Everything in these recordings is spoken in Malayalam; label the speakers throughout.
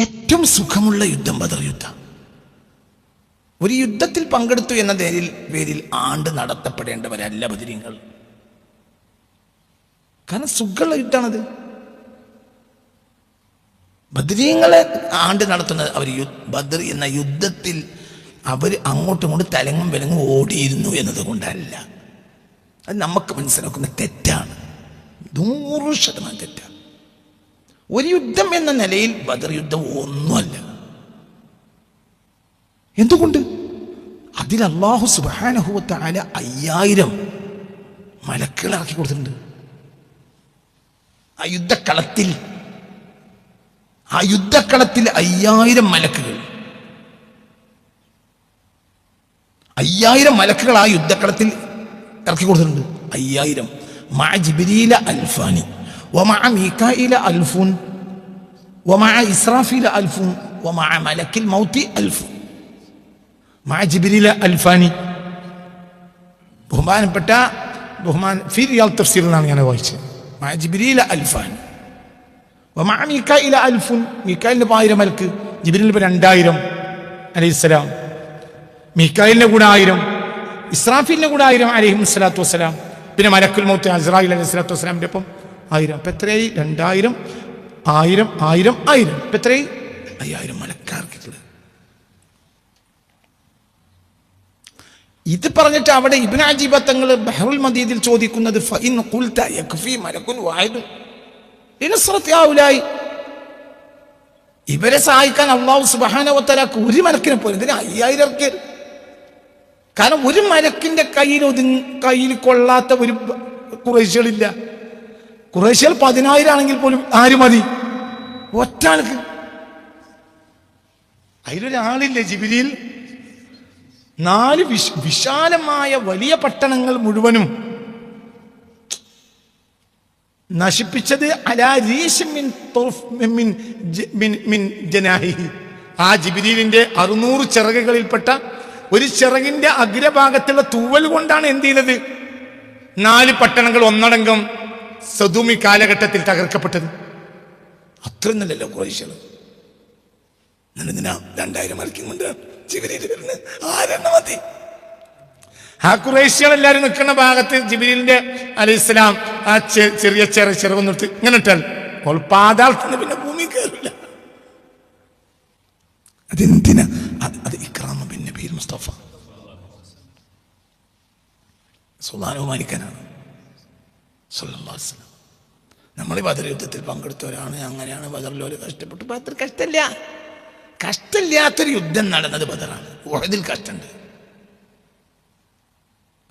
Speaker 1: ഏറ്റവും സുഖമുള്ള യുദ്ധം ബദർ യുദ്ധം. ഒരു യുദ്ധത്തിൽ പങ്കെടുത്തു എന്ന പേരിൽ പേരിൽ ആണ്ട് നടത്തപ്പെടേണ്ടവരല്ല ബദിരിങ്ങൾ. കാരണം സുഖമുള്ള യുദ്ധമാണത്. ബദരീങ്ങളെ ആണ്ട് നടത്തുന്നത് അവർ ബദർ എന്ന യുദ്ധത്തിൽ അവർ അങ്ങോട്ടും ഇങ്ങോട്ടും തലങ്ങും വിലങ്ങും ഓടിയിരുന്നു എന്നതുകൊണ്ടല്ല. അത് നമുക്ക് മനസ്സിലാക്കുന്ന തെറ്റാണ്. നൂറ് ശതമാനം തെറ്റാണ്. ഒരു യുദ്ധം എന്ന നിലയിൽ ബദർ യുദ്ധം ഒന്നുമല്ല. എന്തുകൊണ്ട്? അതിൽ അള്ളാഹു സുബാനഹുവത്ത ആല അയ്യായിരം മലക്കുകളാക്കി കൊടുത്തിട്ടുണ്ട്. ആ യുദ്ധക്കളത്തിൽ ആ യുദ്ധക്കളത്തിൽ അയ്യായിരം മലക്കുകൾ. അയ്യായിരം മലക്കുകൾ ആ യുദ്ധക്കളത്തിൽ ഇറക്കി കൊടുത്തിട്ടുണ്ട്. അയ്യായിരം. മാ അൽഫാനി. ومع ميكائيل ألف ومع إسرافيل ألف ومع ملك الموت ألف مع جبريل ألفاني ബഹുമാനപ്പെട്ട ബഹുമാൻ ഫി റിയാൽ തഫ്സീറിലാണ് ഞാൻ വായിച്ചത് മാ ജിബ്രീല അൽഫാൻ വമാ മീക്കായില അൽഫുൻ മീക്കായിലിന് ആയിരം മലക്ക് ജിബ്രീലിന് ഇപ്പോൾ രണ്ടായിരം അലൈഹിസ്സലാം മീക്കായിലിൻ്റെ കൂടെ ആയിരം ഇസ്രാഫിലിൻ്റെ കൂടെ ആയിരം അലൈഹി സ്വലാത്തു വസ്സലാം പിന്നെ മലക്കുൽ മൗത്ത് അസ്രായിൽ അലൈഹി സ്വലാത്തു വസ്സലാമിൻ്റെ ഒപ്പം ആയിരം. അപ്പം എത്രയായി? രണ്ടായിരം ആയിരം ആയിരം ആയിരം. ഇപ്പം എത്രയായി? അയ്യായിരം മലക്കാർക്കുള്ളത്. ഇത് പറഞ്ഞിട്ട് അവിടെ ഇബ്ന ബഹ്റുൽ മദീദിൽ ചോദിക്കുന്നത് ഇവരെ സഹായിക്കാൻ അള്ളാഹു സുബാനവത്തലാക്ക് ഒരു മലക്കിനെ പോലും ഇതിന് അയ്യായിരം കാരണം ഒരു മലക്കിന്റെ കയ്യിൽ ഒതുങ്ങി കയ്യിൽ കൊള്ളാത്ത ഒരു കുറേശ്യകളില്ല കുറേശ്യകൾ പതിനായിരം ആണെങ്കിൽ പോലും ആര് മതി? ഒറ്റ ആൾക്ക് അതിലൊരാളില്ലേ ജിബിലിയിൽ നാല് വിശ വിശാലമായ വലിയ പട്ടണങ്ങൾ മുഴുവനും നശിപ്പിച്ചത് ജനാഹി. ആ ജിബിരിലിന്റെ അറുന്നൂറ് ചിറകുകളിൽപ്പെട്ട ഒരു ചിറകിന്റെ അഗ്രഭാഗത്തുള്ള തൂവൽ കൊണ്ടാണ് എന്ത് ചെയ്തത്? നാല് പട്ടണങ്ങൾ ഒന്നടങ്കം സദൂമി കാലഘട്ടത്തിൽ തകർക്കപ്പെട്ടത്? അത്രയൊന്നല്ലല്ലോ കുറേശ്ശികൾ എന്തിനാ രണ്ടായിരം മറിക്കും കൊണ്ട് ജിബിലിയിൽ ആരെണ്ണ മതി? ആ കുറേശ്യകൾ എല്ലാവരും നിൽക്കുന്ന ഭാഗത്ത് ജിബിലിന്റെ അലി ഇസ്ലാം ആ ചെറിയ ചെറിയ ചെറ ചെറുവ് നിർത്തി ഇങ്ങനെ ഇട്ടാൽ അപ്പോൾ പാതാളത്തിന് പിന്നെ ഭൂമി കയറില്ല. അതെന്തിനാ? അത് അത് ഇക്രാമ നബീൽ മുസ്തഫ. വസല്ലം. നമ്മൾ ബദർ യുദ്ധത്തിൽ പങ്കെടുത്തവരാണ് അങ്ങനെയാണ് ബദറിലോര് കഷ്ടപ്പെട്ടു. ബദർ കഷ്ടമില്ല. കഷ്ടമില്ലാത്തൊരു യുദ്ധം നടന്നത് ബദറാണ്. ഉഹദിൽ കഷ്ടമുണ്ട്.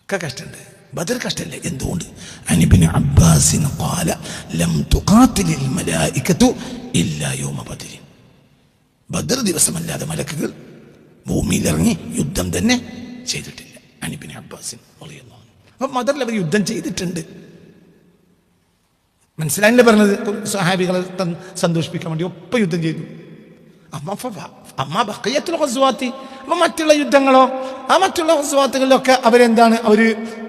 Speaker 1: ഒക്കെ കഷ്ടമുണ്ട്. ബദർ കഷ്ടമില്ല. എന്തുകൊണ്ട്? അനിബിന് അബ്ബാസിന് ഖാല ലം തുഖാത്തിലിൽ മലായികത്തു ഇല്ലാ യൗമ ബദരി. ബദർ ദിവസമല്ലാതെ മലക്കുകൾ ഭൂമിയിലിറങ്ങി യുദ്ധം തന്നെ ചെയ്തിട്ടില്ല. അനിബിന് അബ്ബാസിൻ റളിയല്ലാഹു അപ്പം ബദറിൽ അവർ യുദ്ധം ചെയ്തിട്ടുണ്ട്. മനസ്സിലായില്ലേ പറഞ്ഞത്? സഹാബികളെ സന്തോഷിപ്പിക്കാൻ വേണ്ടി ഒപ്പം യുദ്ധം ചെയ്തു. അമ്മ ബക്കയത്തുൽ ഹസ്വാത്തി അപ്പൊ മറ്റുള്ള യുദ്ധങ്ങളോ ആ മറ്റുള്ള ഹസ്വാത്തുകളിലൊക്കെ അവരെന്താണ്? അവർ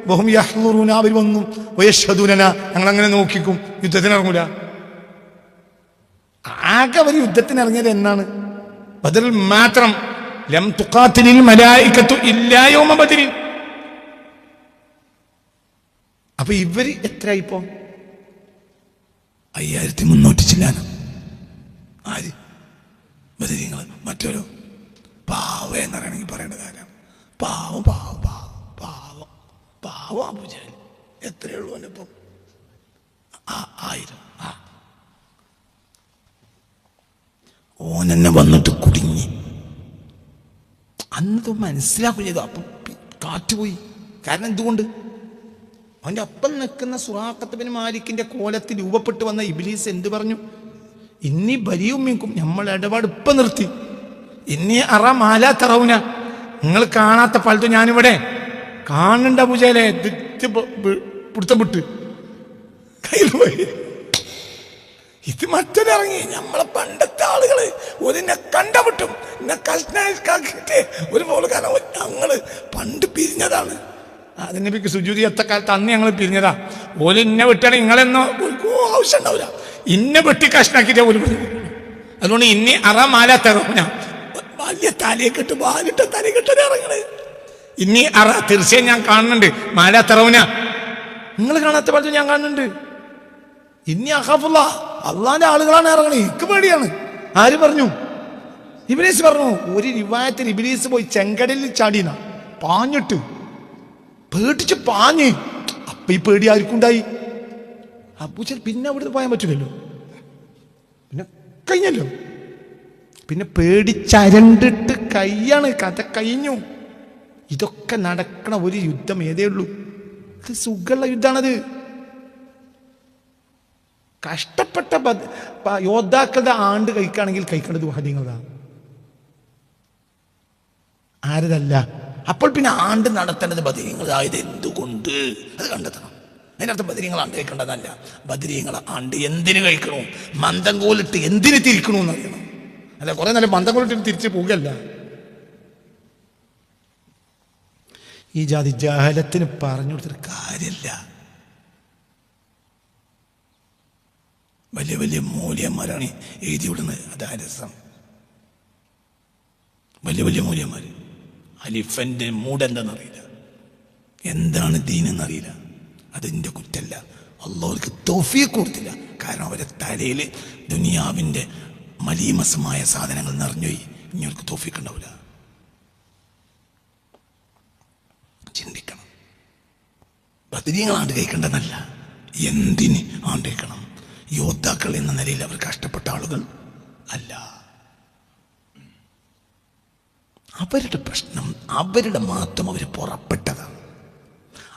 Speaker 1: ബഹും യഹ്ലുറൂന അവർ വന്നു. വയശ്വദൂനന ഞങ്ങൾ അങ്ങനെ നോക്കിക്കും. യുദ്ധത്തിന് ഇറങ്ങൂല ആകെ അവർ യുദ്ധത്തിന് ഇറങ്ങിയത് എന്നാണ്. ബദൽ മാത്രം ലം തുക്കാത്തിനിൽ മലായിക്കത്തു ഇല്ലായോമ ബദലിൽ അപ്പൊ ഇവർ എത്രയായിപ്പോ? അയ്യായിരത്തി മുന്നൂറ്റി ചില്ലാനം ആര് ബദരീങ്ങൾ മറ്റൊരു പാവ എന്നറിയണമെങ്കിൽ പറയേണ്ട കാര്യം. പാവം പാവം പാവം പാവം പാവം അബുജാൻ എത്രയേ ഉള്ളൂ ആ ആയിരം. ആ. ഓനെന്നെ വന്നിട്ട് കുടുങ്ങി. അന്നത് മനസ്സിലാക്കുകയും ചെയ്തു. അപ്പം കാറ്റുപോയി. കാറ്റ് പോയി കാരണം എന്തുകൊണ്ട്? അവന്റെ അപ്പം നിൽക്കുന്ന സുഹാക്കത്തബിന് മാലിക്കിന്റെ കോലത്തിൽ രൂപപ്പെട്ടു വന്ന ഇബിലീസ് എന്ത് പറഞ്ഞു? ഇന്നി ബലിയുമ്മിക്കും നമ്മൾ ഇടപാട് ഇപ്പം നിർത്തി. ഇന്നി അറ മാല തറവുന. നിങ്ങൾ കാണാത്ത പലതും ഞാനിവിടെ കാണണ്ട പൂജയിലെ പിടുത്തം വിട്ട്. കയ്യിൽ ഇത് മറ്റൊരിറങ്ങി നമ്മളെ പണ്ടത്തെ ആളുകൾ ഒരെന്നെ കണ്ടവിട്ടും എന്നെ കൽനാക്കിട്ട് ഒരു പോലെ കാരണം ഞങ്ങൾ പണ്ട് പിരിഞ്ഞതാണ്. അതിനെ സുജൂതി എത്ത കാലത്ത് അന്ന് ഞങ്ങൾ പിരിഞ്ഞതാ. ഓൽ ഇന്നെ വിട്ടാണ് നിങ്ങളെന്നോ ആവശ്യം ഉണ്ടാവില്ല ഇന്നെ വെട്ടി കഷ്ണാക്കിട്ടേ ഒരു അതുകൊണ്ട് ഇന്നി അറ മാല തെറഞ്ഞ വലിയ തലയെക്കെട്ട് വാലിട്ട തലയെക്കെട്ട് ഇറങ്ങണേ ഇനി അറ തീർച്ചയായും ഞാൻ കാണുന്നുണ്ട്. മാല തെറൂന നിങ്ങൾ കാണാത്ത പറഞ്ഞു ഞാൻ കാണുന്നുണ്ട്. ഇനി അഹാഫുള്ള അള്ളാന്റെ ആളുകളാണ് ഇറങ്ങണേ എനിക്ക് പേടിയാണ്. ആര് പറഞ്ഞു? ഇബിലീസ് പറഞ്ഞു. ഒരു റിവായത്തിൽ ഇബിലീസ് പോയി ചെങ്കടലിൽ ചാടിന പാഞ്ഞിട്ട്. പേടിച്ച് പാഞ്ഞ്. അപ്പൊ ഈ പേടി ആർക്കും ഉണ്ടായി അപ്പൂച്ചൻ പിന്നെ അവിടുന്ന് പോയാൻ പറ്റില്ലല്ലോ പിന്നെ കഴിഞ്ഞല്ലോ. പിന്നെ പേടിച്ചരണ്ടിട്ട് കയ്യാണ് കഥ കഴിഞ്ഞു. ഇതൊക്കെ നടക്കണ ഒരു യുദ്ധം ഏതേ ഉള്ളൂ? ഇത് സുഖമുള്ള യുദ്ധമാണത്. കഷ്ടപ്പെട്ട യോദ്ധാക്കളുടെ ആണ്ട് കഴിക്കുകയാണെങ്കിൽ കഴിക്കേണ്ടത് വഹദീങ്ങളതാണ് ആരതല്ല. അപ്പോൾ പിന്നെ ആണ്ട് നടത്തേണ്ടത് ബദരീങ്ങളായത് എന്തുകൊണ്ട്? അത് കണ്ടെത്തണം. അതിനർത്ഥം ബദരീങ്ങൾ ആണ്ട് കഴിക്കേണ്ടതല്ല ബദരീങ്ങൾ ആണ്ട് എന്തിന് കഴിക്കണു മന്ദം കോലിട്ട് എന്തിന് തിരിക്കണു എന്നറിയണം അല്ല കുറെ നല്ല മന്ദം കോലിട്ട് തിരിച്ചു പോകല്ല ഈ ജാതി ജാഹലത്തിന് പറഞ്ഞു കൊടുത്തൊരു കാര്യമില്ല വലിയ വലിയ മൂല്യന്മാരാണ് എഴുതി വിടുന്നത് അതായത് വലിയ വലിയ മൂല്യന്മാർ അലിഫന്റെ മൂഡ് എന്താണെന്നറിയില്ല എന്താണ് ദീനെന്നറിയില്ല. അതിന്റെ കുറ്റല്ല. അള്ളാഹുക്ക് തോഫിയെ കൊടുത്തില്ല. കാരണം അവരെ തലയിൽ ദുനിയാവിന്റെ മലീമസമായ സാധനങ്ങൾ നിറഞ്ഞുപോയി ഇനി അവർക്ക് തോഫിക്ക് ഉണ്ടാവില്ല. ചിന്തിക്കണം. ബദരീങ്ങൾ ആണ്ട് കഴിക്കേണ്ടതല്ല. എന്തിന് ആണ്ട് കഴിക്കണം? യോദ്ധാക്കൾ എന്ന നിലയിൽ അവർ കഷ്ടപ്പെട്ട ആളുകൾ അല്ല. അവരുടെ പ്രശ്നം അവരുടെ മാത്രം അവർ പുറപ്പെട്ടതാണ്.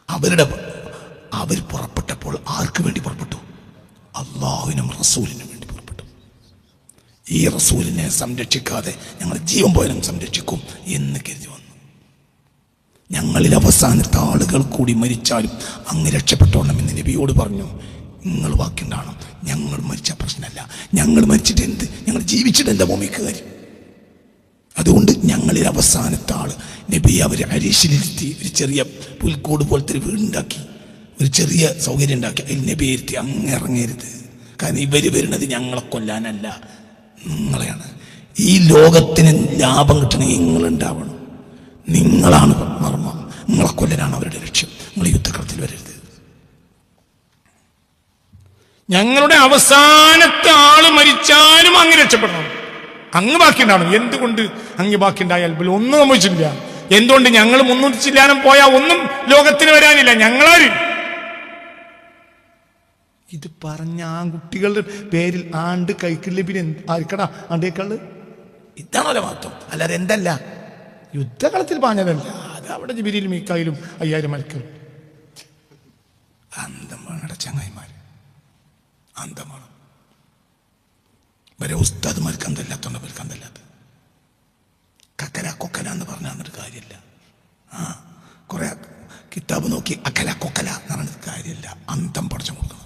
Speaker 1: അവരുടെ അവർ പുറപ്പെട്ടപ്പോൾ ആർക്ക് വേണ്ടി പുറപ്പെട്ടു? അള്ളാഹുവിനും റസൂലിനും വേണ്ടി പുറപ്പെട്ടു. ഈ റസൂലിനെ സംരക്ഷിക്കാതെ ഞങ്ങൾ ജീവൻ പോയാലും സംരക്ഷിക്കും എന്ന് കരുതി വന്നു. ഞങ്ങളിൽ അവസാനത്തെ ആളുകൾ കൂടി മരിച്ചാലും അങ്ങ് രക്ഷപ്പെട്ടോണം എന്ന് നബിയോട് പറഞ്ഞു. നിങ്ങൾ വാക്കിണ്ടാണോ. ഞങ്ങൾ മരിച്ച പ്രശ്നമല്ല. ഞങ്ങൾ മരിച്ചിട്ട് എന്ത്? ഞങ്ങൾ ജീവിച്ചിട്ട് എന്താ ഭൂമിക്ക് കാര്യം? അതുകൊണ്ട് ഞങ്ങളിൽ അവസാനത്തെ ആൾ നബി അവർ അരീശിലിരുത്തി ഒരു ചെറിയ പുൽക്കൂട് പോലത്തെ ഒരു വീടുണ്ടാക്കി. ഒരു ചെറിയ സൗകര്യം ഉണ്ടാക്കി അതിൽ നബി ഇരുത്തി അങ്ങ് ഇറങ്ങരുത്. കാരണം ഇവർ വരുന്നത് ഞങ്ങളെ കൊല്ലാനല്ല നിങ്ങളെയാണ്. ഈ ലോകത്തിന് ലാഭം കിട്ടണമെങ്കിൽ നിങ്ങളുണ്ടാവണം. നിങ്ങളാണ് മർമ്മം. നിങ്ങളെ കൊല്ലനാണ് അവരുടെ ലക്ഷ്യം. നിങ്ങൾ യുദ്ധക്കളത്തിൽ വരരുത്. ഞങ്ങളുടെ അവസാനത്തെ ആൾ മരിച്ചാലും അങ്ങ് രക്ഷപ്പെടണം. അങ്ങ് ബാക്കിയുണ്ടാവണം. എന്തുകൊണ്ട് അങ്ങ് ബാക്കിയുണ്ടായാൽ പോലും ഒന്നും സംഭവിച്ചില്ല എന്തുകൊണ്ട് ഞങ്ങൾ മുന്നൂറ്റി ചില്ലാനം പോയാൽ ഒന്നും ലോകത്തിന് വരാനില്ല? ഞങ്ങളാര്? ഇത് പറഞ്ഞ ആ കുട്ടികളുടെ പേരിൽ ആണ്ട് കൈക്കില്ല പിന്നെ ആർക്കടാ ആണ്ടേക്കാൾ? ഇതാണല്ലോ മാത്രം അല്ലാതെ എന്തല്ല? യുദ്ധകളത്തിൽ പറഞ്ഞതല്ല അത് അവിടെ ജിബിരിയിലും മീക്കായിലും അയ്യായിരം മരക്കൾ അന്തമാണ് ചങ്ങായിമാര് അന്തമാണ് വരെ ഉസ്താദ്മാർക്ക് അന്തല്ലാത്തോണ്ട് അവർക്ക് അന്തല്ലാത്ത കക്കര കൊക്കല എന്ന് പറഞ്ഞാൽ എന്നിട്ട് കാര്യമില്ല ആ കുറെ കിതാബ് നോക്കി അക്കല കൊക്കല എന്ന് പറഞ്ഞിട്ട് കാര്യമില്ല അന്തം പഠിച്ചു കൊടുക്കണം.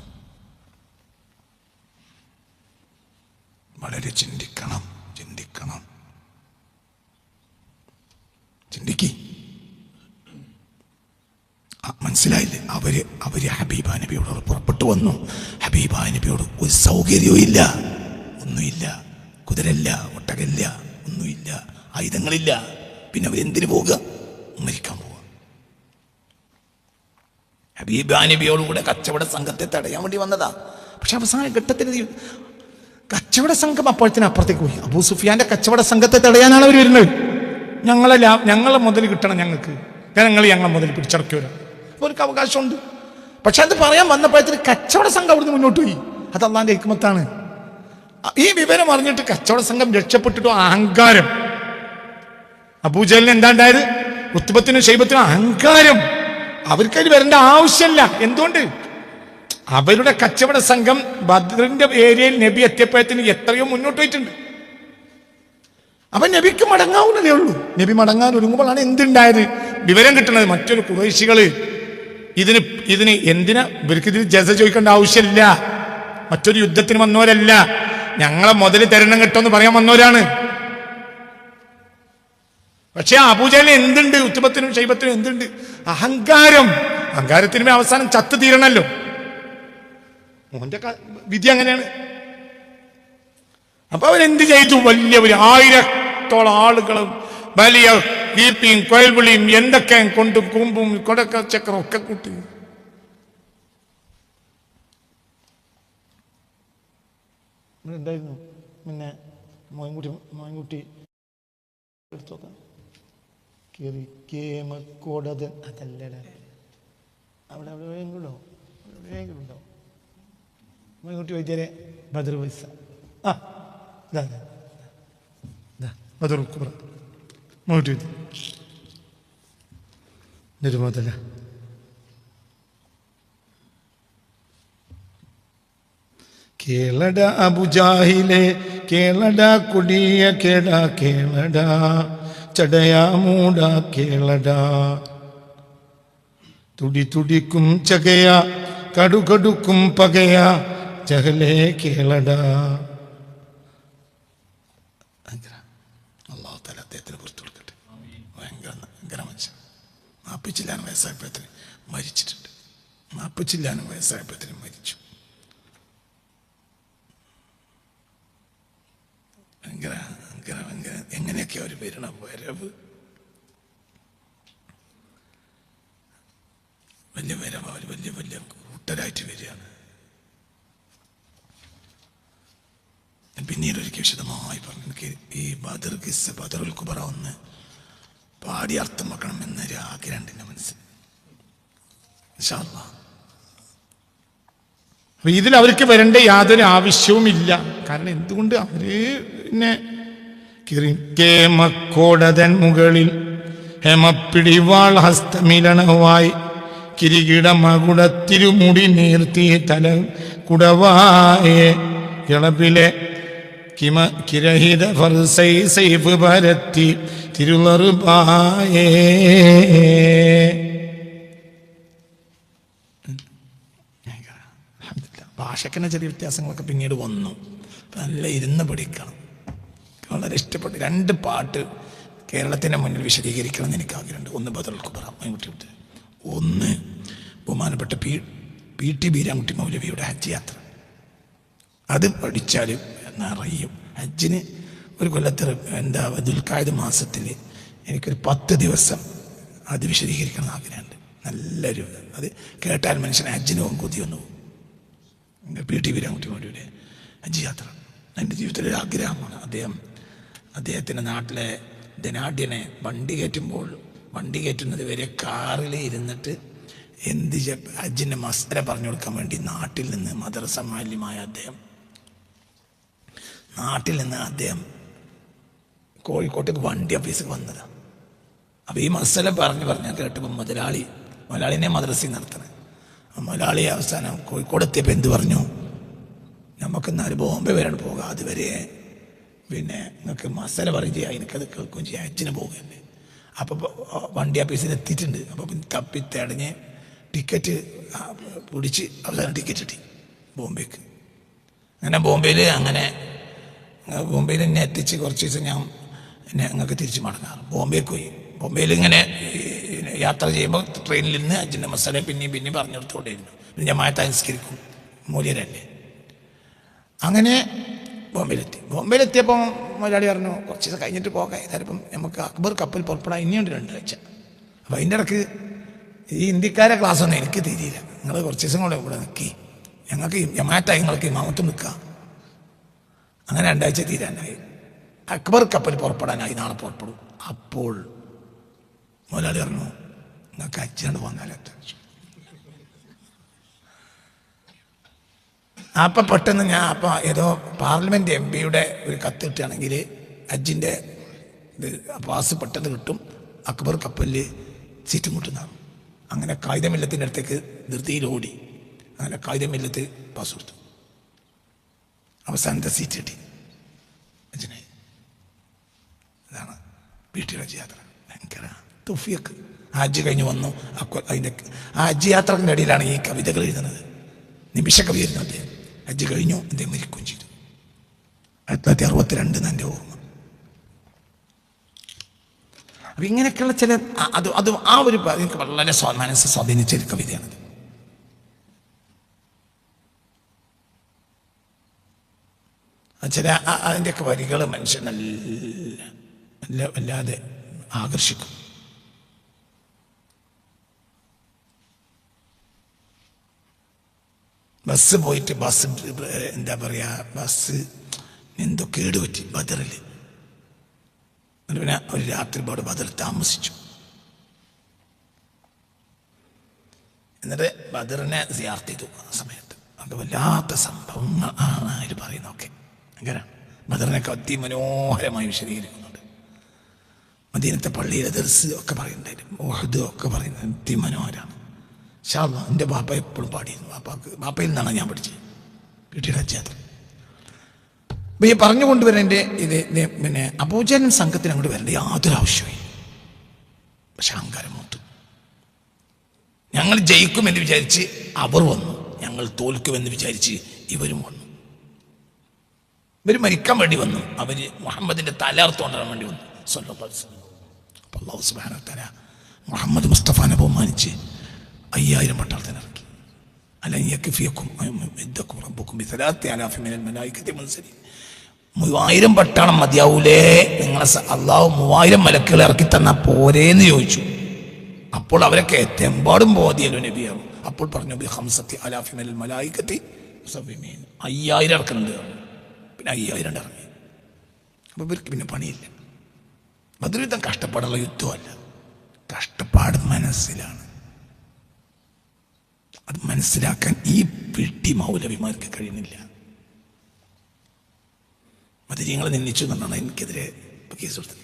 Speaker 1: വളരെ ചിന്തിക്കണം ചിന്തിക്കണം. ചിന്തിക്കി. മനസ്സിലായില്ലേ? അവർ അവർ ഹബീബാ നബിയോട് പുറപ്പെട്ടു വന്നു. ഹബീബാ നബിയോട് ഒരു സൗകര്യവും ഇല്ല ഒന്നുമില്ല. കുതിരല്ല ഒട്ടകല്ല ഒന്നുമില്ല. ആയുധങ്ങളില്ല. പിന്നെ അവരെന്തിനു പോവുക? മരിക്കാൻ പോവുക. ഹബീബാനബിയോടുകൂടെ കച്ചവട സംഘത്തെ തടയാൻ വേണ്ടി വന്നതാ. പക്ഷെ അവസാന ഘട്ടത്തിൽ കച്ചവട സംഘം അപ്പോഴത്തേന് അപ്പുറത്തേക്ക് പോയി. അബൂ സുഫിയാന്റെ കച്ചവട സംഘത്തെ തടയാനാണ് അവർ വരുന്നത്. ഞങ്ങളെ ഞങ്ങളെ മുതൽ കിട്ടണം ഞങ്ങൾക്ക്. ഞങ്ങൾ ഞങ്ങളെ മുതൽ പിടിച്ചടക്കിയവരാ. അപ്പോൾ അവർക്ക് അവകാശമുണ്ട്. പക്ഷെ അത് പറയാൻ വന്നപ്പോഴത്തേന് കച്ചവട സംഘം അവിടുന്ന് മുന്നോട്ട് പോയി. അത് അള്ളാന്റെ ഹിക്മത്താണ്. ഈ വിവരം അറിഞ്ഞിട്ട് കച്ചവട സംഘം രക്ഷപ്പെട്ടിട്ട് അഹങ്കാരം. അബൂജലിന് എന്താണ്ടായത്? ഉത്തുപത്തിനും ശൈബത്തിനും അഹങ്കാരം. അവർക്കതിൽ വരേണ്ട ആവശ്യമില്ല എന്തുകൊണ്ട്? അവരുടെ കച്ചവട സംഘം ബദ്രിന്റെ ഏരിയയിൽ നബി എത്തിയപ്പോഴത്തിന് എത്രയോ മുന്നോട്ട് പോയിട്ടുണ്ട്. അവൻ നബിക്ക് മടങ്ങാവുന്നതേ ഉള്ളൂ. നബി മടങ്ങാൻ ഒരുങ്ങുമ്പോഴാണ് എന്തുണ്ടായത്? വിവരം കിട്ടുന്നത്. മറ്റൊരു കുറേശികൾ ഇതിന് ഇതിന് എന്തിനാ? ഇവർക്ക് ഇതിന് ജസ ചോദിക്കേണ്ട ആവശ്യമില്ല. മറ്റൊരു യുദ്ധത്തിന് വന്നവരല്ല. ഞങ്ങളെ മുതൽ തരണം കിട്ടുമെന്ന് പറയാൻ വന്നവരാണ്. പക്ഷെ അബൂജലിന് എന്തുണ്ട്? ഉത്തുബത്തിനും ശൈബത്തിനും എന്തുണ്ട്? അഹങ്കാരം. അഹങ്കാരത്തിന് അവസാനം ചത്തു തീരണല്ലോ. മോന്റെ വിധി അങ്ങനെയാണ്. അപ്പൊ അവരെന്ത് ചെയ്തു? വലിയ ഒരു ആയിരത്തോളം ആളുകളും വലിയ കീപ്പിയും കോയൽപുളിയും എന്തൊക്കെ കൊണ്ടും കൊമ്പും കൊടക്ക ചക്രം ഒക്കെ കൂട്ടി. എന്തായിരുന്നു പിന്നെ മോയൻകുട്ടി മോയൻകുട്ടി എടുത്തോക്കാം. കയറി കേമക്കോടത് അതല്ലട. അവിടെ അവിടെ എവിടെയെങ്കിലും ഉണ്ടോ? എവിടെയെങ്കിലും മോയൻകുട്ടി വൈദ്യരെ ബദർ പൈസ ആ ഇതാ ബദർ കുബ്ര മോയൻകുട്ടി വൈദ്യ ഇതൊരു കേളട അബുജാഹിലെ കേളട കുടിയ കേട കേളട. ചടയാ മൂട കേളട. തുടി തുടിക്കും ചകയ കടുകടുക്കും പകയ. ചകലേ കേളട. അള്ളാഹു തല മരിച്ചിട്ടുണ്ട്. നാൽപ്പച്ചില്ലാനും വയസ്സായപ്പോഴത്തിന് മരിച്ചു ഭയങ്കര ഭയങ്കര ഭയങ്കര എങ്ങനെയൊക്കെ അവർ വരണം വരവ്? വലിയ വരവ് അവർ വലിയ വലിയ കൂട്ടരായിട്ട് വരികയാണ്. പിന്നീട് ഒരിക്കൽ വിശദമായി പറഞ്ഞു. എനിക്ക് ഈ ബദർ കിസ് ബദറുൽ കുബറ ഒന്ന് പാടി അർത്ഥം വെക്കണം എന്നൊരു ആഗ്രഹം എന്റെ മനസ്സിൽ. ഇതിൽ അവർക്ക് വരേണ്ട യാതൊരു ആവശ്യവുമില്ല. കാരണം എന്തുകൊണ്ട് അവർ പിന്നെ കേമക്കോടതൻ മുകളിൽ ഹെമപ്പിടിവാൾ ഹസ്തമിലണവായി കിരികിടമകുടത്തിരുമുടി നീർത്തി തല കുടവായേ. കിളപ്പിലെ കിമ കിരഹിത ഫർസൈ സൈഫ് പരത്തി തിരുളറുപായേ. ഭാഷക്കിന് ചെറിയ വ്യത്യാസങ്ങളൊക്കെ പിന്നീട് വന്നു. നല്ല ഇരുന്ന് പഠിക്കണം. വളരെ ഇഷ്ടപ്പെട്ടു. രണ്ട് പാട്ട് കേരളത്തിന്റെ മുന്നിൽ വിശദീകരിക്കണം എന്ന് എനിക്ക് ആഗ്രഹമുണ്ട്. ഒന്ന് ബദൽ കുബറ മൈൻകുട്ടിയുടെ ഒന്ന് ബഹുമാനപ്പെട്ട പി പി ടി ബീരാൻകുട്ടി മൗലവിയുടെ ഹജ്ജ് യാത്ര. അത് പഠിച്ചാൽ നിറയും. ഹജ്ജിന് ഒരു കൊല്ലത്തിൽ എന്താ ദുൽഖായത് മാസത്തിൽ എനിക്കൊരു പത്ത് ദിവസം അത് വിശദീകരിക്കണം എന്ന് ആഗ്രഹമുണ്ട്. നല്ലൊരു അത് കേട്ടാൽ മനുഷ്യൻ ഹജ്ജിന് പോകും കൊതി വന്നു പോകും. പി ടി വീരാൻകുട്ടി മൗലവിയുടെ ഹജ്ജ് യാത്ര. എന്റെ ജീവിതത്തിലൊരു ആഗ്രഹമാണ്. അദ്ദേഹം അദ്ദേഹത്തിന്റെ നാട്ടിലെ ധനാഢ്യനെ വണ്ടി കയറ്റുമ്പോൾ വണ്ടി കയറ്റുന്നത് വരെ കാറിൽ ഇരുന്നിട്ട് എന്ത് അജിന്റെ മസ്തര പറഞ്ഞു കൊടുക്കാൻ വേണ്ടി നാട്ടിൽ നിന്ന് മദ്രസ മാലിന്യമായ അദ്ദേഹം നാട്ടിൽ നിന്ന് അദ്ദേഹം കോഴിക്കോട്ടേക്ക് വണ്ടി ഓഫീസിൽ വന്നത്. അപ്പോൾ ഈ മസല പറഞ്ഞു പറഞ്ഞ കേട്ടപ്പോൾ മുതലാളി മുതലാളിനെ മദ്രസയിൽ നടത്തണം മുതലാളി അവസാനം കോഴിക്കോട് എത്തിയപ്പോൾ എന്ത് പറഞ്ഞു? നമുക്ക് എന്നാൽ ബോംബെ വരെയാണ് പോകാം. അതുവരെ പിന്നെ നിങ്ങൾക്ക് മസാല പറയും ചെയ്യാം. എനിക്കത് കേൾക്കുകയും ചെയ്യാം. അച്ഛന് പോകുകയല്ലേ അപ്പോൾ വണ്ടി ഓഫീസിൽ എത്തിയിട്ടുണ്ട്. അപ്പോൾ പിന്നെ തപ്പി തടഞ്ഞ് ടിക്കറ്റ് പിടിച്ച് അവസാനം ടിക്കറ്റ് കിട്ടി. ബോംബെക്ക്. അങ്ങനെ ബോംബെയിൽ അങ്ങനെ ബോംബെയിൽ എന്നെ എത്തിച്ച് കുറച്ച് ദിവസം ഞാൻ എന്നെ നിങ്ങൾക്ക് തിരിച്ച് മടങ്ങാറ്. ബോംബെക്ക് പോയി. ബോംബെയിൽ ഇങ്ങനെ യാത്ര ചെയ്യുമ്പോൾ ട്രെയിനിൽ നിന്ന് അച്ഛന്റെ മസാല പിന്നെയും പിന്നെയും പറഞ്ഞു കൊടുത്തുകൊണ്ടിരുന്നു പിന്നെ ജമായത്ത് അനുസ്കരിക്കും മൂല്യരല്ലേ. അങ്ങനെ ബോംബെയിലെത്തി. ബോംബെയിലെത്തിയപ്പോൾ മലയാളി പറഞ്ഞു കുറച്ച് ദിവസം കഴിഞ്ഞിട്ട് പോകാം. ഏതായാലും നമുക്ക് അക്ബർ കപ്പൽ പുറപ്പെടാൻ ഇനിയുണ്ട് രണ്ടാഴ്ച. അപ്പോൾ അതിന്റെ ഇടയ്ക്ക് ഈ ഇന്ത്യക്കാരെ ക്ലാസ് ഒന്നും എനിക്ക് തിരിയില്ല. നിങ്ങൾ കുറച്ച് ദിവസം കൂടെ ഇവിടെ നിൽക്കി. ഞങ്ങൾക്ക് ജമാറ്റായി നിങ്ങൾക്ക് ഇമാമത്ത് നിൽക്കാം അങ്ങനെ രണ്ടാഴ്ച തീരാനായി. അക്ബർ കപ്പൽ പുറപ്പെടാനായി നാളെ പുറപ്പെടും. അപ്പോൾ മുതലാളി പറഞ്ഞു നിങ്ങൾക്ക് അച്ഛനോട് വന്നാലേ അപ്പം പെട്ടെന്ന് ഞാൻ അപ്പം ഏതോ പാർലമെന്റ് എം പിയുടെ ഒരു കത്ത് കിട്ടുകയാണെങ്കിൽ അജിന്റെ ഇത് പാസ് പെട്ടെന്ന് കിട്ടും. അക്ബർ കപ്പലിൽ സീറ്റും കിട്ടുന്നതാണ് അങ്ങനെ കായികമില്ലത്തിന്റെ അടുത്തേക്ക് ധൃതിയിൽ അങ്ങനെ കായികമില്ലത്ത് പാസ് കൊടുത്തു. അവസാനത്തെ സീറ്റ് കിട്ടി. അജിനെ. ഇതാണ് വീട്ടിൽ ഹജ്ജ് യാത്ര. ഭയങ്കര തുഫിയൊക്കെ ഹജ്ജ് കഴിഞ്ഞ് വന്നു. അതിന്റെ ആ ഹജ്ജ് യാത്രകളുടെ ഇടയിലാണ് ഈ കവിതകൾ എഴുതുന്നത്. നിമിഷ കവി എഴുതുന്നത് ഹജ്ജ് കഴിഞ്ഞു അദ്ദേഹം മരിക്കുകയും ചെയ്തു. ആയിരത്തി തൊള്ളായിരത്തി അറുപത്തിരണ്ട് എന്റെ ഓർമ്മ. അപ്പം ഇങ്ങനെയൊക്കെയുള്ള ചില അത് അത് ആ ഒരു എനിക്ക് വളരെ മനസ്സ് സ്വാധീനിച്ച ഒരു കവിതയാണത്. ചില അതിന്റെയൊക്കെ വരികൾ മനുഷ്യൻ നല്ല വല്ലാതെ ആകർഷിക്കും. ബസ് പോയിട്ട് ബസ് എന്താ പറയുക ബസ് എന്തോ കേടുപറ്റി ബദറിൽ പിന്നെ ഒരു രാത്രി അവിടെ ബദർ താമസിച്ചു. എന്നിട്ട് ബദറിനെ സിയാർത്ത് ആ സമയത്ത്. അത് വല്ലാത്ത സംഭവങ്ങൾ ആണ് അതിൽ പറയുന്നതൊക്കെ. അങ്ങനെ ബദറിനൊക്കെ അതിമനോഹരമായി വിശദീകരിക്കുന്നുണ്ട് മദീനത്തെ പള്ളിയിലെ ദർസ് ഒക്കെ പറയുന്നുണ്ടായിരുന്നു ഒക്കെ പറയുന്നത് അതിമനോഹരമാണ്. ഷാള്ള എന്റെ ബാപ്പ എപ്പോഴും പാടിയിരുന്നു. ബാപ്പാക്ക് ബാപ്പയിൽ നിന്നാണ് ഞാൻ പഠിച്ചത്. വീട്ടിൽ അജ്ജാത്ര അപ്പം ഈ പറഞ്ഞു കൊണ്ടുവരേന്റെ ഇത് പിന്നെ അബൂജനും സംഘത്തിന് അങ്ങോട്ട് വരേണ്ട യാതൊരു ആവശ്യമില്ല പക്ഷെ അഹങ്കാരം മൂത്തു. ഞങ്ങൾ ജയിക്കുമെന്ന് വിചാരിച്ച് അവർ വന്നു. ഞങ്ങൾ തോൽക്കുമെന്ന് വിചാരിച്ച് ഇവരും വന്നു. ഇവർ മരിക്കാൻ വേണ്ടി വന്നു. അവർ മുഹമ്മദിന്റെ തലയർത്തോണ്ടാൻ വേണ്ടി വന്നു. സുബ്ഹാനഹു വ തആല മുഹമ്മദ് മുസ്തഫാനെ ബഹുമാനിച്ച് അയ്യായിരം പട്ടാളത്തിന് ഇറക്കി മൂവായിരം പട്ടാളം മതിയാവൂലേ? നിങ്ങളെ അള്ളാഹു മൂവായിരം മലക്കുകൾ ഇറക്കി തന്ന പോരേന്ന് ചോദിച്ചു. അപ്പോൾ അവരൊക്കെ എത്തെമ്പാടും ബോധിയല്ലോ നബിയാവും. അപ്പോൾ പറഞ്ഞു ഹംസത്തി അലാഫിമൽ മലായിക്കത്തി. അയ്യായിരം ഇറക്കുന്നുണ്ട് പിന്നെ അയ്യായിരം ഇറങ്ങി. അപ്പൊ ഇവർക്ക് പിന്നെ പണിയില്ല. ബദുരുദ്ധം കഷ്ടപ്പാടുള്ള യുദ്ധമല്ല. കഷ്ടപ്പാട് മനസ്സിലാണ്. അത് മനസ്സിലാക്കാൻ ഈ പിട്ടി മൗലവിമാർക്ക് കഴിയുന്നില്ല. മധുര്യങ്ങളെ നിന്നിച്ചു എന്നാണ് എനിക്കെതിരെ കേസ് കൊടുത്തത്.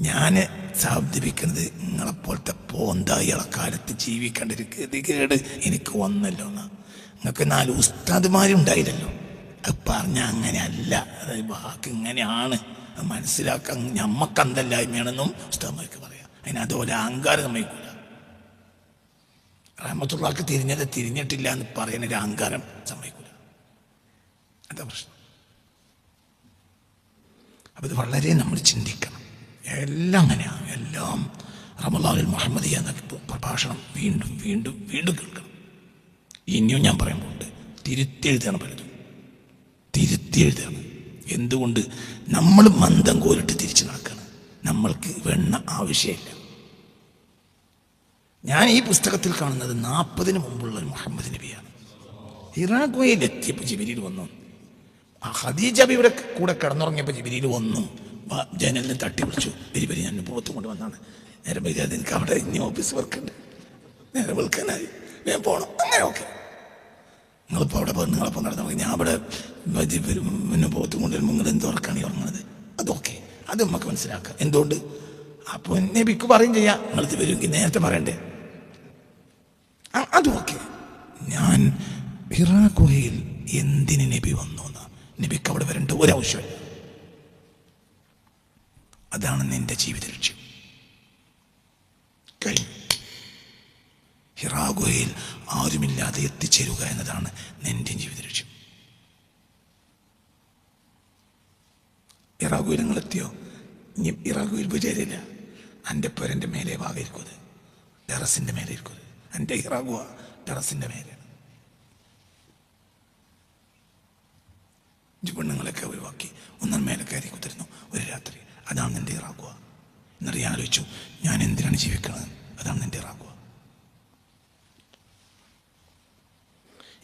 Speaker 1: ഞാൻ സാബ്ദിപ്പിക്കുന്നത് നിങ്ങളെപ്പോലത്തെ പോന്തായി കാലത്ത് ജീവിക്കേണ്ട ഒരു ഗതികേട് എനിക്ക് വന്നല്ലോ എന്നാ. നിങ്ങൾക്ക് നാല് ഉസ്താദ്മാരുണ്ടായില്ലല്ലോ. അത് പറഞ്ഞ അങ്ങനെയല്ല. അതായത് വാക്ക് ഇങ്ങനെയാണ്. മനസ്സിലാക്കാൻ ഞമ്മക്ക് അന്തല്ലായ്മയാണെന്നും ഉസ്താദ്മാർക്ക് പറയാം. അതിന് അതുപോലെ അഹങ്കാരം സമ്മതിക്കൂല റഹമത്തുള്ളാക്ക് തിരിഞ്ഞത് തിരിഞ്ഞിട്ടില്ല എന്ന് പറയുന്ന ഒരു അഹങ്കാരം സമ്മതിക്കൂല അതാ പ്രശ്നം. അപ്പൊ ഇത് വളരെ നമ്മൾ ചിന്തിക്കണം. എല്ലാം അങ്ങനെയാണ്. എല്ലാം റമലാലിൽ മുഹമ്മദിയ എന്ന പ്രഭാഷണം വീണ്ടും വീണ്ടും വീണ്ടും കേൾക്കണം. ഇനിയും ഞാൻ പറയുമ്പോണ്ട് തിരുത്തെഴുതണം പലതും. തിരുത്തിയെഴുതണം എന്തുകൊണ്ട് നമ്മൾ മന്ദം കോലിട്ട് തിരിച്ചു നടക്കണം? നമ്മൾക്ക് വെണ്ണ ആവശ്യമില്ല. ഞാൻ ഈ പുസ്തകത്തിൽ കാണുന്നത് നാൽപ്പതിന് മുമ്പുള്ള മുഹമ്മദ് നബിയാണ്. ഇറാഖോയിൽ എത്തിയപ്പോൾ ജിബിരിയിൽ വന്നു. ഖദീജ ബിയുടെ കൂടെ കിടന്നുറങ്ങിയപ്പോൾ ജിബിരിയിൽ വന്നു. വാ, ജനലിനെ തട്ടി വിളിച്ചു. വരി ഞാൻ പുറത്ത് കൊണ്ടുവന്നാണ് നേരം വൈകാതെ എനിക്ക് അവിടെ ഇനി ഓഫീസ് വർക്ക് ഉണ്ട്. നേരെ വിളിക്കാനായി. ഞാൻ പോകണം അങ്ങനെ ഓക്കെ. നിങ്ങളിപ്പോൾ അവിടെ പോയി നടന്നു ഞാൻ അവിടെ പിന്നെ പോത്ത് കൊണ്ടുവരുമ്പോൾ നിങ്ങൾ എന്ത് ഉറക്കാണ് ഈ ഉറങ്ങുന്നത് അതൊക്കെ അത് നമുക്ക് മനസ്സിലാക്കാം. എന്തുകൊണ്ട്? അപ്പോൾ നബിക്ക് പറയും ചെയ്യാം. നിങ്ങൾ വരുമെങ്കിൽ നേരത്തെ പറയണ്ടേ? ആ, അതും ഓക്കെ. ഞാൻ ഹിറാ ഗുഹയിൽ എന്തിന് നബി വന്നു നബിക്ക് അവിടെ വരേണ്ട ഒരാവശ്യമില്ല അതാണ് നിന്റെ ജീവിത ലക്ഷ്യം. കഴിഞ്ഞു. ഹിറാ ഗുഹയിൽ ആരുമില്ലാതെ എത്തിച്ചേരുക എന്നതാണ് നിന്റെ ജീവിത ലക്ഷ്യം. ഇറാഖുവിൽ നിങ്ങൾ എത്തിയോ ഇനി വിചാരില്ല എന്റെ പേരന്റെ മേലെ ഭാഗം ഇരിക്കുന്നത് ടെറസിന്റെ മേലെ ഇരിക്കും അത്. എന്റെ ഇറാഖുവ ടെറസിന്റെ മേലെ. പെണ്ണുങ്ങളൊക്കെ ഒഴിവാക്കി ഒന്നാം മേലെ കയറി കുത്തിരുന്നു ഒരു രാത്രി. അതാണ് എന്റെ ഇറാഖുവ. എന്നിട്ട് ഞാൻ ആലോചിച്ചു ഞാൻ എന്തിനാണ് ജീവിക്കുന്നത്? അതാണ് എന്റെ ഇറാഖുവ.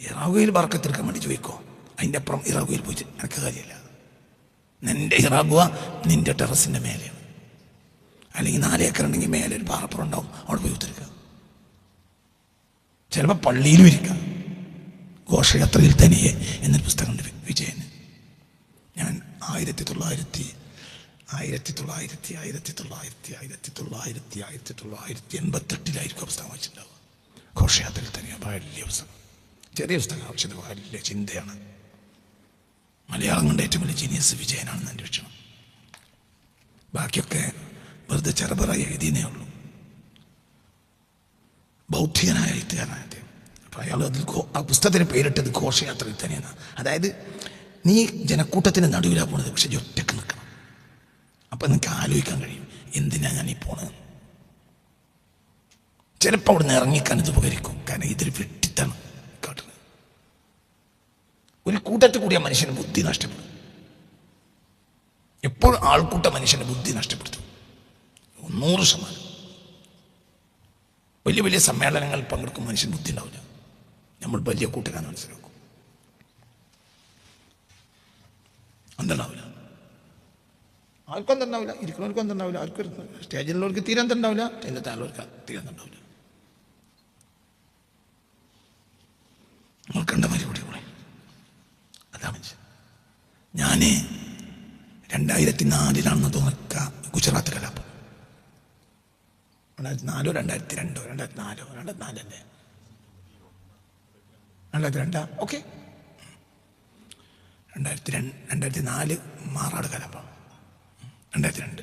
Speaker 1: ഇറാഖുയിൽ വറക്കത്തെടുക്കാൻ വേണ്ടി ചോദിക്കോ? അതിന്റെ അപ്പുറം ഇറാഖുയിൽ പോയി എനിക്ക് കാര്യമില്ല. നിന്റെ ഇറാഖുവ നിന്റെ ടെറസിന്റെ മേലെയാണ്. അല്ലെങ്കിൽ നാല് ഏക്കർ ഉണ്ടെങ്കിൽ മേലെ ഒരു പാറപ്പുറം ഉണ്ടാവും അവിടെ പോയി കുത്തിരിക്കുക. ചിലപ്പോൾ പള്ളിയിലും ഇരിക്കാം. ഘോഷയാത്രയിൽ തനിയെ എന്നൊരു പുസ്തകമുണ്ട് വിജയന്. ഞാൻ ആയിരത്തി തൊള്ളായിരത്തി ആയിരത്തി തൊള്ളായിരത്തി ആയിരത്തി തൊള്ളായിരത്തി ആയിരത്തി തൊള്ളായിരത്തി ആയിരത്തി തൊള്ളായിരത്തി എൺപത്തെട്ടിലായിരിക്കും പുസ്തകം വായിച്ചിട്ടുണ്ടാവുക ഘോഷയാത്രയിൽ തനിയെ വലിയ പുസ്തകം. ചെറിയ പുസ്തകം ഇത് വലിയ ചിന്തയാണ്. മലയാളം കൊണ്ട് ഏറ്റവും വലിയ ജീനിയസ് വിജയനാണെന്ന് എന്റെ ബാക്കിയൊക്കെ വെറുതെ ചെറുപറ എഴുതിയേ ഉള്ളൂ. ബൗദ്ധികനായ എഴുത്തുകാരനായ അദ്ദേഹം അപ്പോൾ അയാൾ അതിൽ ആ പുസ്തകത്തിന് പേരിട്ടത് ഘോഷയാത്രയിൽ തന്നെയാണ്. അതായത് നീ ജനക്കൂട്ടത്തിന്റെ നടുവിലാണ് പോണത് പക്ഷേ ഒറ്റയ്ക്ക് നിൽക്കണം. അപ്പം നിനക്ക് ആലോചിക്കാൻ കഴിയും എന്തിനാ ഞാൻ ഈ പോണത്? ചിലപ്പോൾ അവിടെ നിന്ന് ഇറങ്ങിക്കാൻ ഇത് ഉപകരിക്കും കാരണം ഇതൊരു വെട്ടിത്താണ് കാട്ടുന്നത് ഒരു കൂട്ടത്തിൽ കൂടിയ മനുഷ്യന് ബുദ്ധി നഷ്ടപ്പെടും. എപ്പോഴും ആൾക്കൂട്ട മനുഷ്യന് ബുദ്ധി നഷ്ടപ്പെടുത്തും. നൂറ് ശതമാനം. വലിയ വലിയ സമ്മേളനങ്ങളിൽ പങ്കെടുക്കും മനുഷ്യൻ ബുദ്ധി ഉണ്ടാവില്ല നമ്മൾ വലിയ കൂട്ടുകാരൻ മനസ്സിലാക്കും. അന്തണ്ടാവില്ല. ആർക്കും എന്തുണ്ടാവില്ല ഇരിക്കുന്നവർക്കും എന്തുണ്ടാവില്ല ആർക്കും സ്റ്റേജിലുള്ളവർക്ക് തീരെ എന്തുണ്ടാവില്ല സ്റ്റേജിൽ താഴെയുള്ളവർക്ക് തീരെ എന്തുണ്ടാവില്ല നമ്മൾ കണ്ട മറുപടി കൂടെ. അതാ മനുഷ്യൻ. ഞാൻ രണ്ടായിരത്തി നാലിലാണെന്ന് തോന്നുക ഗുജറാത്ത് കലാപം രണ്ടായിരത്തി നാലോ രണ്ടായിരത്തി രണ്ടോ രണ്ടായിരത്തി നാലോ രണ്ടായിരത്തി നാലല്ലേ രണ്ടായിരത്തി രണ്ടാ? ഓക്കെ. രണ്ടായിരത്തി രണ്ട് രണ്ടായിരത്തി നാല് മാറാട് കലാപം. രണ്ടായിരത്തി രണ്ട്.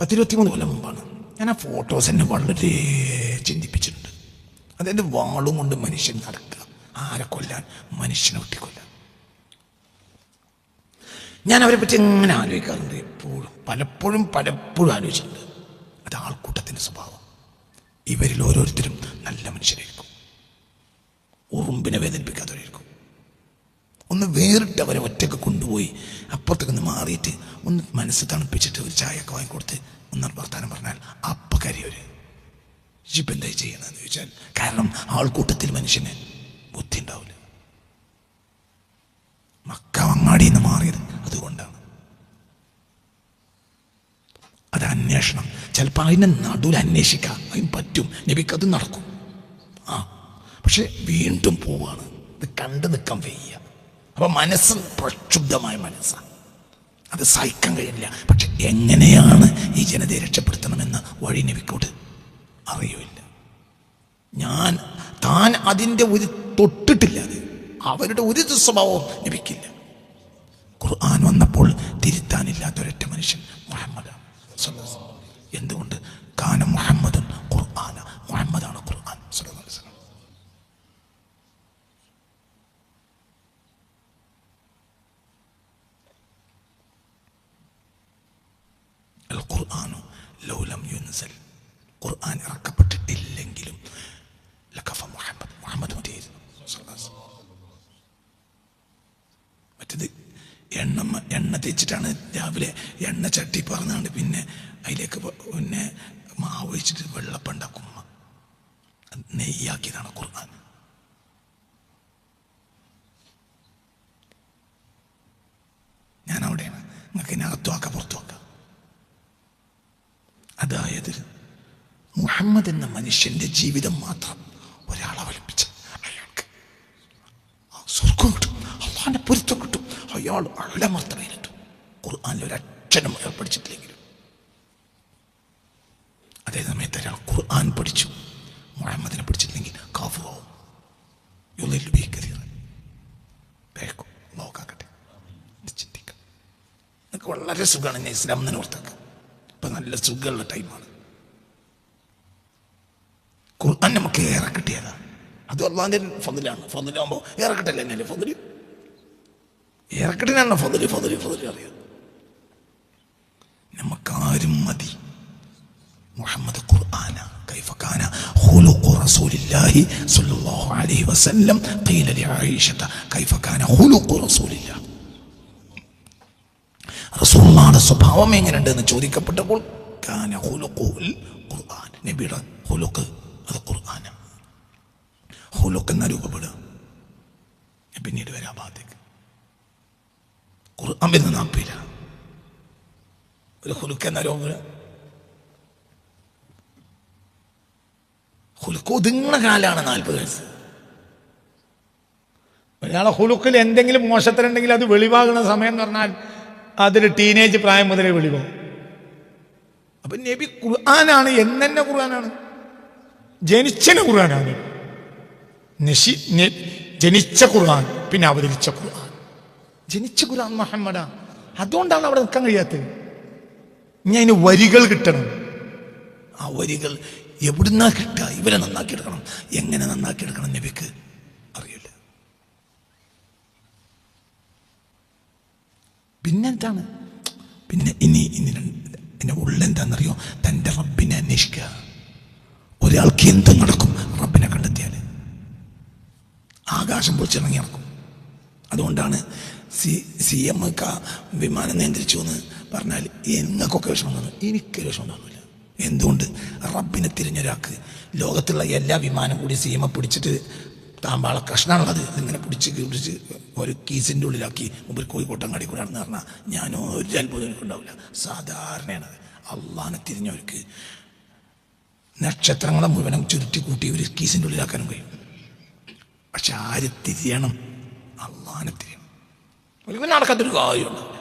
Speaker 1: പത്തിരുപത്തി മൂന്ന് കൊല്ലം മുമ്പാണ്. ഞാൻ ആ ഫോട്ടോസ് എന്നെ വളരെ ചിന്തിപ്പിച്ചിട്ടുണ്ട്. അതായത് വാളും കൊണ്ട് മനുഷ്യൻ നടക്കുക. ആരെ കൊല്ലാൻ? മനുഷ്യനെ വെട്ടിക്കൊല്ലാൻ. ഞാൻ അവരെ പറ്റി എങ്ങനെ ആലോചിക്കാറുണ്ട്? എപ്പോഴും പലപ്പോഴും പലപ്പോഴും ആലോചിച്ചിട്ടുണ്ട്. അത് ആൾക്കൂട്ടത്തിന്റെ സ്വഭാവം. ഇവരിൽ ഓരോരുത്തരും നല്ല മനുഷ്യരായിരിക്കും. ഉറുമ്പിനെ വേദനിപ്പിക്കാത്തവരായിരിക്കും. ഒന്ന് വേറിട്ട് അവരെ ഒറ്റയ്ക്ക് കൊണ്ടുപോയി അപ്പുറത്തേക്ക് ഒന്ന് മാറിയിട്ട് ഒന്ന് മനസ്സ് തണുപ്പിച്ചിട്ട് ഒരു ചായയൊക്കെ വാങ്ങിക്കൊടുത്ത് ഒന്ന് വർത്താനം പറഞ്ഞാൽ അപ്പ ജിപ്പ് എന്തായി ചെയ്യണമെന്ന് ചോദിച്ചാൽ കാരണം ആൾക്കൂട്ടത്തിൽ മനുഷ്യന് ബുദ്ധി ഉണ്ടാവില്ല മക്ക അങ്ങാടിയിൽ നിന്ന് മാറിയത് അതുകൊണ്ടാണ് അത് അന്വേഷണം. ചിലപ്പോൾ അതിനെ നടുവിൽ അന്വേഷിക്കാം. അതിന് പറ്റും. നബിക്ക് അത് നടക്കും. ആ. പക്ഷെ വീണ്ടും പോവാണ്. ഇത് കണ്ടു നിൽക്കാൻ വയ്യ. അപ്പം മനസ്സ് പ്രക്ഷുബ്ധമായ മനസ്സാണ്. അത് സഹിക്കാൻ കഴിയില്ല. പക്ഷെ എങ്ങനെയാണ് ഈ ജനതയെ രക്ഷപ്പെടുത്തണമെന്ന് വഴി നബിക്കോട് അറിയില്ല. ഞാൻ താൻ അതിന്റെ ഒരു തൊട്ടിട്ടില്ല അത്. അവരുടെ ഒരു സ്വഭാവവും ലഭിക്കില്ല ഖുർആൻ വന്നപ്പോൾ തിരുത്താനില്ലാത്തൊരൊറ്റ മനുഷ്യൻ മുഹമ്മദാണ് സ്വല്ലല്ലാഹു അലൈഹി വസല്ലം. എന്തുകൊണ്ട്? കാന മുഹമ്മദൻ ഖുർആന. മുഹമ്മദാണ് ഖുർആൻ. സ്വല്ലല്ലാഹു അലൈഹി വസല്ലം. അൽ ഖുർആനു ലൗലം യുൻസൽ. ഖുർആൻ ഇറക്കപ്പെട്ടിട്ടില്ലെങ്കിലും ലക്കഫ മുഹമ്മദ്. മുഹമ്മദ് മതിയായിരുന്നു സ്വല്ലല്ലാഹു അലൈഹി വസല്ലം. മറ്റത് എണ്ണ എണ്ണ തേച്ചിട്ടാണ് രാവിലെ എണ്ണ ചട്ടി പറഞ്ഞാണ്ട് പിന്നെ അതിലേക്ക് പിന്നെ മാവ് വെച്ചിട്ട് വെള്ളപ്പം ഉണ്ടാക്കും. ഉമ്മ. നെയ്യാക്കിയതാണ് ഖുർആൻ. ഞാൻ അവിടെയാണ് നിങ്ങൾക്ക് ഇതിനകത്തു ആക്കാം പുറത്തു ആക്കാം അതായത് മുഹമ്മദ് എന്ന മനുഷ്യന്റെ ജീവിതം മാത്രം ഒരാളെ അവലംബിച്ച് അയാൾക്ക് സ്വർഗം കിട്ടും. അള്ളാന്റെ പൊരുത്തം അയാൾ അഴമർത്തമയിലെത്തും ഖുർആാനിൽ ഒരു അക്ഷരം അയാൾ പഠിച്ചിട്ടില്ലെങ്കിലും അതേ സമയത്ത് ഒരാൾ ഖുർആൻ പഠിച്ചു. മുഹമ്മദിനെ പഠിച്ചിട്ടില്ലെങ്കിൽ കാഫുവാവും നിങ്ങൾക്ക് വളരെ സുഖമാണ് ഞാൻ ഇസ്ലാം തന്നെ ഓർത്താക്കാം ഇപ്പൊ നല്ല സുഖമുള്ള ടൈമാണ്. ഖുർആൻ നമുക്ക് ഏറെ കിട്ടിയതാണ്. അത് അള്ളാന്റെ ഫതിലാണ്. ഫതിലാകുമ്പോൾ ഏറെ കിട്ടല്ലേ എന്നല്ലേ ഇറക്കട്ടിനാണ് ഫതിൽ ഫതിൽ ഫതിൽ അറിയുന്നത് നമുക്കാരും മതി. മുഹമ്മദ് ഖുർആന കൈഫക്കാന ഖുലുഖു റസൂലില്ലാഹി സ്വല്ലല്ലാഹു അലൈഹി വസല്ലം. ഖീല ലി ആയിഷത കൈഫക്കാന ഖുലുഖു റസൂലില്ലാഹ്. റസൂലുള്ളാഹിയുടെ സ്വഭാവം എങ്ങനെയുണ്ട് എന്ന് ചോദിക്കപ്പെട്ടപ്പോൾ കാന ഖുലുഖുൽ ഖുർആൻ. നബിയുടെ ഖുലുഖ് അത് ഖുർആന ഖുലുഖ് എന്ന രൂപപ്പെടുക? പിന്നീട് വരാം ഭാഗത്തേക്ക് വരുന്ന നാപ്പില്ല. ഒരു ഹുലുക്ക് എന്ന ഹുലുക്ക് ഒതുങ്ങുന്ന കാലാണ് നാൽപ്പത് വയസ്സ്.
Speaker 2: ഒരാളെ ഹുലുക്കിൽ എന്തെങ്കിലും മോശത്തിലുണ്ടെങ്കിൽ അത് വെളിവാകുന്ന സമയം എന്ന് പറഞ്ഞാൽ അതൊരു ടീനേജ് പ്രായം മുതലേ വെളിവാകും.
Speaker 1: അപ്പൊ നബി
Speaker 2: ഖുർആനാണ് എന്നെ ഖുർആനാണ് ജനിച്ചന ഖുർആനാണ്. ജനിച്ച ഖുർആൻ പിന്നെ അവതരിച്ച ഖുർആൻ.
Speaker 1: ജനിച്ച ഖുർആൻ
Speaker 2: മുഹമ്മദ. അതുകൊണ്ടാണ് അവിടെ നിൽക്കാൻ കഴിയാത്തത്. ഇനി അതിന് വരികൾ കിട്ടണം.
Speaker 1: ആ വരികൾ എവിടുന്നാ കിട്ടുക? ഇവരെ നന്നാക്കിയെടുക്കണം. എങ്ങനെ നന്നാക്കിയെടുക്കണം നബിക്ക് അറിയില്ല. പിന്നെന്താണ്? പിന്നെ ഇനി ഇനി എന്റെ ഉള്ളെന്താണെന്നറിയോ തന്റെ റബ്ബിനെ അന്വേഷിക്കുക ഒരാൾക്ക് എന്ത് നടക്കും റബ്ബിനെ കണ്ടെത്തിയാൽ ആകാശം പൊളിച്ചിറങ്ങി നടക്കും അതുകൊണ്ടാണ് സി സി എം വിമാനം നിയന്ത്രിച്ചു എന്ന് പറഞ്ഞാൽ നിങ്ങൾക്കൊക്കെ വിഷമം തോന്നും എനിക്ക് വിഷമം തോന്നില്ല എന്തുകൊണ്ട്? റബ്ബിനെ തിരിഞ്ഞൊരാൾക്ക് ലോകത്തുള്ള എല്ലാ വിമാനം കൂടി സി എം പിടിച്ചിട്ട് താമ്പാള കഷ്ണാണുള്ളത്. ഇങ്ങനെ പിടിച്ച് പിടിച്ച് ഒരു കീസിന്റെ ഉള്ളിലാക്കി മുമ്പിൽ കോഴിക്കോട്ടം കടി കൂടാണെന്ന് പറഞ്ഞാൽ ഞാനോ ഒരു അത്ഭുതം എനിക്കുണ്ടാവില്ല. സാധാരണയാണ് അള്ളാനെ തിരിഞ്ഞവർക്ക് നക്ഷത്രങ്ങളെ മുഴുവനും ചുരുട്ടി കൂട്ടി ഒരു കീസിന്റെ ഉള്ളിലാക്കാനും കഴിയും. പക്ഷെ ആര് തിരിയണം? അള്ളാനെ തിരിയണം. ഒരു നടക്കാത്തൊരു കാര്യമുണ്ട്.